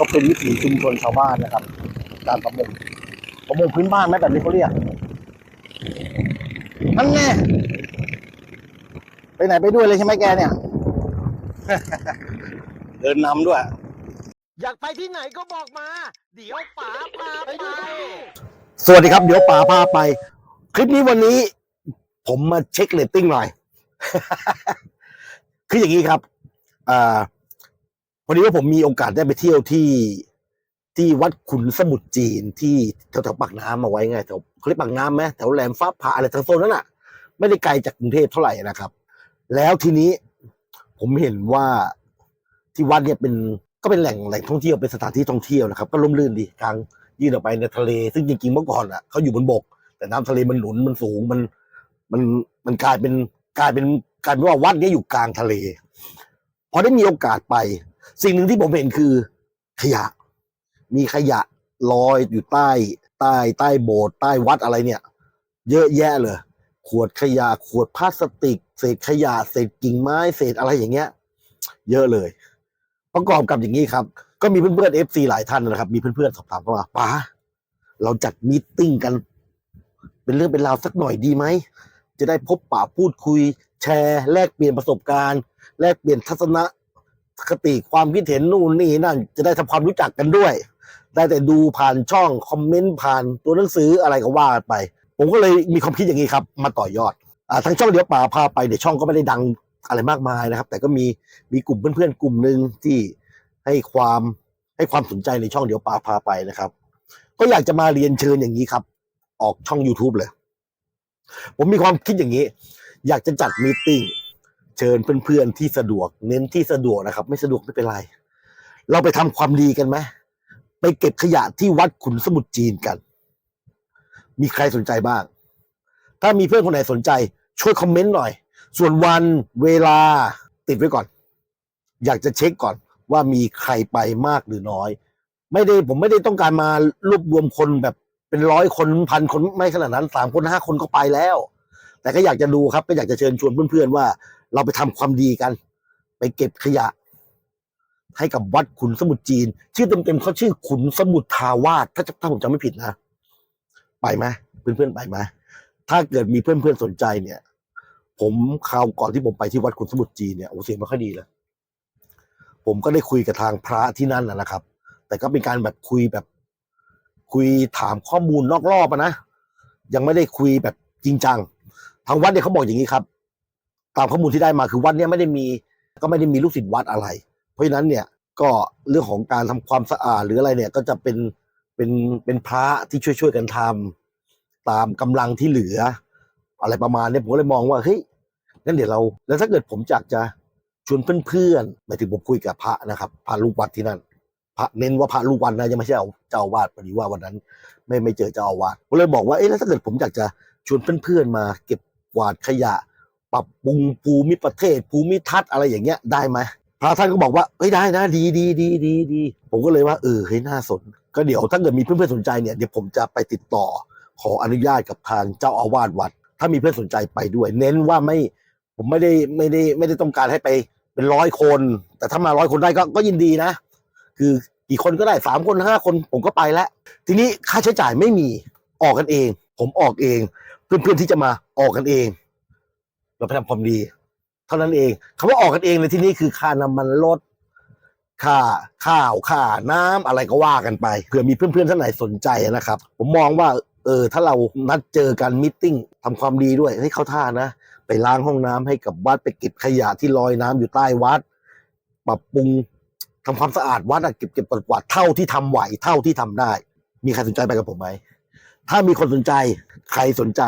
ก็เป็นวิถีชุมชนชาวบ้านนะครับ การประมงประมงพื้นบ้านไหมแบบนี้เขาเรียกนั่นแน่ไปไหนไปด้วยเลยใช่ไหมแกเนี่ย เดินนำด้วย อยากไปที่ไหนก็บอกมา เดี๋ยวป๋าพาไปสวัสดีครับ เดี๋ยวป่าพาไป คลิปนี้วันนี้ ผมมาเช็คเรตติ้งหน่อย คืออย่างนี้ครับอ่าพ อดีว่าผมมีโอกาสได้ไปเที่ยวที่ที่วัดขุนสมุทรจีนที่แถวแถวปากน้ำมาไว้ไงแถวเขาเรียกปากน้ำไหมแถวแหลมฟ้าผ่าอะไรทางโซนนั้นอะ ไม่ได้ไกลจากกรุงเทพเท่าไหร่นะครับ แล้วทีนี้ผมเห็นว่าที่วัดเนี่ยเป็นก็เป็นแหล่งแหล่งท่องเที่ยวเป็นสถานที่ท่องเที่ยวนะครับ ก็ร่มรื่นดีกลางยื่นออกไปในทะเล ซึ่งจริงๆเมื่อก่อนอะเขาอยู่บนบก แต่น้ำทะเลมันหนุนมันสูงมันมันมันกลายเป็นกลายเป็นกลายเป็นว่าวัดเนี้อยู่กลางทะเลพอได้มีโอกาสไป สิ่งหนึ่งที่ผมเห็นคือ ขยะ มีขยะลอยอยู่ใต้ ใต้ใต้โบสถ์ใต้วัดอะไรเนี่ย เยอะแยะเลย ขวดขยะ ขวดพลาสติก เศษขยะ เศษกิ่งไม้ เศษอะไรอย่างเงี้ย เยอะเลย ประกอบกับอย่างนี้ครับ ก็มีเพื่อนๆเอฟซีหลายท่านนะครับ มีเพื่อนๆสอบถามเข้ามาป้าเราจัดมีตติ้งกัน เป็นเรื่องเป็นราวสักหน่อยดีไหม จะได้พบปะพูดคุย แชร์ แลกเปลี่ยนประสบการณ์ แลกเปลี่ยนทัศนะ คติความคิดเห็นนู่นนี่นั่น จะได้ทำความรู้จักกันด้วย ได้แต่ดูผ่านช่องคอมเมนต์ผ่านตัวหนังสืออะไรก็ว่าไป ผมก็เลยมีความคิดอย่างนี้ครับ มาต่อยอดอ่าทางช่องเดี๋ยวป่าพาไปเดี๋ยวช่องก็ไม่ได้ดังอะไรมากมายนะครับ แต่ก็มีมีกลุ่มเพื่อนๆกลุ่มหนึ่งที่ให้ความให้ความสนใจในช่องเดี๋ยวป่าพาไปนะครับ ก็อยากจะมาเรียนเชิญอย่างนี้ครับ ออกช่อง YouTube เลย ผมมีความคิดอย่างนี้ อยากจะจัดมีตติ้ง เชิญเพื่อนๆที่สะดวก เน้นที่สะดวกนะครับ ไม่สะดวกไม่เป็นไร เราไปทำความดีกันไหมไปเก็บขยะที่วัดขุนสมุทรจีนกัน มีใครสนใจบ้าง ถ้ามีเพื่อนคนไหนสนใจ ช่วยคอมเมนต์หน่อย ส่วนวันเวลาติดไว้ก่อน อยากจะเช็คก่อนว่ามีใครไปมากหรือน้อย ไม่ได้ผมไม่ได้ต้องการมารวบรวมคนแบบเป็นร้อยคนพันคนไม่ขนาดนั้นสามคนห้าคนก็ไปแล้ว แต่ก็อยากจะดูครับ ก็อยากจะเชิญชวนเพื่อนๆว่า เราไปทำความดีกัน ไปเก็บขยะ ให้กับวัดขุนสมุทรจีน ชื่อเต็มๆเขาชื่อขุนสมุทรทาวาสถ้าถ้าผมจำไม่ผิดนะไปไหมเพื่อนๆไปไหมถ้าเกิดมีเพื่อนๆสนใจเนี่ย ผมคราวก่อนที่ผมไปที่วัดขุนสมุทรจีนเนี่ยโอ้เสียงไม่ค่อยดีเลยผมก็ได้คุยกับทางพระที่นั่นนะครับ แต่ก็เป็นการแบบคุยแบบ คุยถามข้อมูลนอกรอบนะยังไม่ได้คุยแบบจริงจังทางวัดเนี่ยเขาบอกอย่างนี้ครับ ตามข้อมูลที่ได้มาคือวัดเนี่ยไม่ได้มีก็ไม่ได้มีลูกศิษย์วัดอะไร เพราะฉะนั้นเนี่ยก็เรื่องของการทำความสะอาดหรืออะไรเนี่ยก็จะเป็นเป็นเป็นพระที่ช่วยช่วยๆกันทำตามกำลังที่เหลือ อะไรประมาณเนี้ยผมเลยมองว่าเฮ้ยงั้นเดี๋ยวเรา แล้วถ้าเกิดผมอยากจะชวนเพื่อนๆหมายถึงผมคุยกับพระนะครับพระลูกวัดที่นั่นพระเน้นว่าพระลูกวัดนะยังไม่ใช่เอาเจ้าอาวาสพอดีว่าวันนั้น ไม่ไม่เจอเจ้าอาวาสผมเลยบอกว่าเอ๊ะแล้วถ้าเกิดผมอยากจะชวนเพื่อนๆมาเก็บกวาดขยะ ปรับปรุงภูมิประเทศ ภูมิทัศน์อะไรอย่างเงี้ยได้ไหมพระท่านก็บอกว่าเฮ้ยได้นะดีดีดีดีดีผมก็เลยว่าเออเฮ้ยน่าสน ก็เดี๋ยวถ้าเกิดมีเพื่อนๆสนใจเนี่ยเดี๋ยวผมจะไปติดต่อขออนุญาตกับทางเจ้าอาวาสวัด ถ้ามีเพื่อนสนใจไปด้วย เน้นว่าไม่ผมไม่ได้ไม่ได้ไม่ได้ต้องการให้ไปเป็นร้อยคน แต่ถ้ามาร้อยคนได้ก็ก็ยินดีนะ คือกี่คนก็ได้สามคนห้าคนผมก็ไปแล้ว ทีนี้ค่าใช้จ่ายไม่มีออกกันเอง ผมออกเอง เพื่อนๆที่จะมาออกกันเอง เราไปทำความดี เท่านั้นเองคำว่าออกกันเองในที่นี้คือค่าน้ำมันรถค่าข้าวค่าน้ำอะไรก็ว่ากันไปเผื่อมีเพื่อนๆท่านไหนสนใจนะครับ ผมมองว่า เออ ถ้าเรานัดเจอกันมิทติ้งทำความดีด้วยเฮ้ยเข้าท่านะ ไปล้างห้องน้ำให้กับวัดไปเก็บขยะที่ลอยน้ำอยู่ใต้วัด ปรับปรุงทำความสะอาดวัดอะเก็บเก็บกวาดกวาดเท่าที่ทำไหวเท่าที่ทำได้ มีใครสนใจไปกับผมไหมถ้ามีคนสนใจใครสนใจ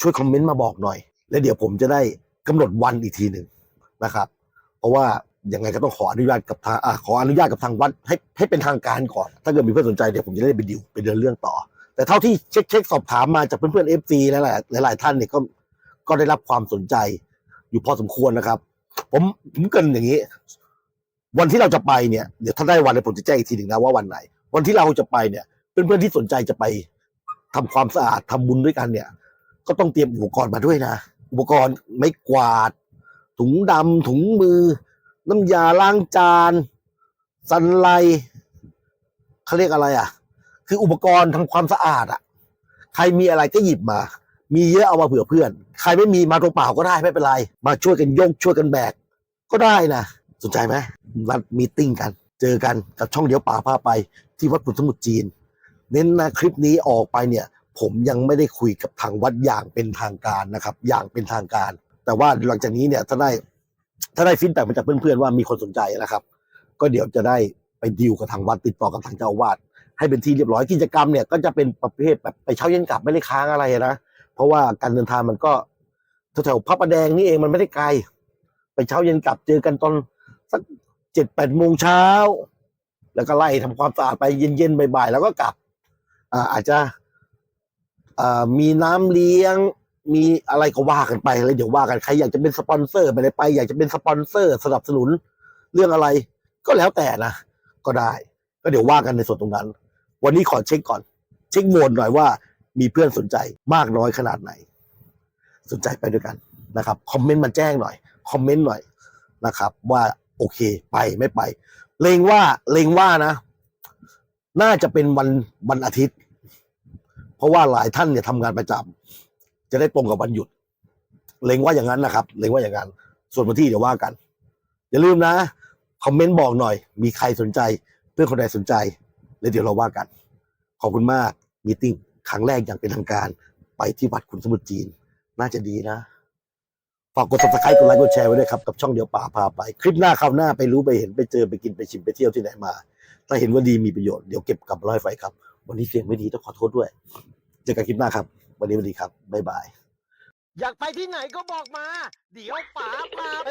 ช่วยคอมเมนต์มาบอกหน่อย แล้วเดี๋ยวผมจะได้กำหนดวันอีกทีหนึ่งนะครับ เพราะว่ายังไงก็ต้องขออนุญาตกับทางอขออนุญาตกับทางวัดให้ให้เป็นทางการก่อน ถ้าเกิดมีเพื่อนสนใจเดี๋ยวผมจะได้ไปดิวไปเดินเรื่องต่อ แต่เท่าที่เช็คเช็คสอบถามมาจากเพื่อนๆเอฟซีหลายๆหลายท่านเนี่ยก็ก็ได้รับความสนใจอยู่พอสมควรนะครับ ผมผมเกินอย่างนี้ วันที่เราจะไปเนี่ย เดี๋ยวถ้าได้วันเดี๋ยวผมจะแจ้งอีกทีหนึ่งนะว่าวันไหน วันที่เราจะไปเนี่ยเพื่อนๆที่สนใจจะไปทำความสะอาดทำบุญด้วยกันเนี่ย ก็ต้องเตรียมอุปกรณ์มาด้วยนะ อุปกรณ์ไม้กวาด ถุงดำถุงมือ น้ำยาล้างจานสันไลเขาเรียกอะไรอะ คืออุปกรณ์ทำความสะอาดอะ ใครมีอะไรก็หยิบมา มีเยอะเอามาเผื่อเพื่อน ใครไม่มีมาตัวเปล่าก็ได้ไม่เป็นไร มาช่วยกันยกช่วยกันแบก ก็ได้นะ สนใจไหมนัดมีติ้งกัน เจอกันกับช่องเดียวป่าพาไปที่วัดขุนสมุทรจีน เน้นนะคลิปนี้ออกไปเนี่ย ผมยังไม่ได้คุยกับทางวัดอย่างเป็นทางการนะครับ อย่างเป็นทางการ แต่ว่าหลังจากนี้เนี่ยถ้าได้ถ้าได้ฟีดแบ็มาจากเพื่อนๆว่ามีคนสนใจนะครับ ก็เดี๋ยวจะได้ไปดีลกับทางวัดติดต่อกับทางเจ้าอาวาสให้เป็นที่เรียบร้อยกิจกรรมเนี่ยก็จะเป็นประเภทแบบไปเช้าเย็นกลับไม่ได้ค้างอะไรนะเพราะว่าการเดินทางมันก็แถวๆพระประแดงนี่เองมันไม่ได้ไกล ไปเช้าเย็นกลับเจอกันตอนสักเจ็ดแปดโมงเช้า แล้วก็ไล่ทำความสะอาดไปเย็นๆบ่ายๆแล้วก็กลับอ่าอาจจะ มีน้ำเลี้ยง มีอะไรก็ว่ากันไปแล้วเดี๋ยวว่ากันใครอยากจะเป็นสปอนเซอร์ไปเลยไป อยากจะเป็นสปอนเซอร์ สนับสนุนเรื่องอะไร ก็แล้วแต่นะก็ได้ ก็เดี๋ยวว่ากันในส่วนตรงนั้น วันนี้ขอเช็คก่อน เช็คโหวตหน่อยว่า มีเพื่อนสนใจมากน้อยขนาดไหน สนใจไปด้วยกันนะครับคอมเมนต์มาแจ้งหน่อยคอมเมนต์หน่อยนะครับ ว่าโอเคไปไม่ไปเลงว่าเลงว่านะ น่าจะเป็นวันวันอาทิตย์ ราะว่าหลายท่านเนี่ยทำงานประจำจะได้ตรงกับวันหยุด เลงว่าอย่างนั้นนะครับ เลงว่าอย่างนั้น ส่วนวันที่เดี๋ยวว่ากัน อย่าลืมนะ คอมเมนต์บอกหน่อย มีใครสนใจ เพื่อนคนใดสนใจ แล้วเดี๋ยวเราว่ากัน ขอบคุณมาก มีติ้งครั้งแรกอย่างเป็นทางการ ไปที่วัดขุนสมุทรจีน น่าจะดีนะ ฝากกด subscribe กดไลค์ กดแชร์ไว้ด้วยครับ กับช่องเดียวป่าพาไป คลิปหน้าคราวหน้าไปรู้ไปเห็นไปเจอไปกินไปชิมไปเที่ยวที่ไหนมา ถ้าเห็นว่าดีมีประโยชน์ เดี๋ยวเก็บกลับมาเล่าให้ฟังครับ วันนี้เสียงไม่ดีต้องขอโทษด้วย เจอกันคลิปหน้าครับ วันนี้วันดีครับ บ๊ายบาย อยากไปที่ไหนก็บอกมา เดี๋ยวป๋าพาไป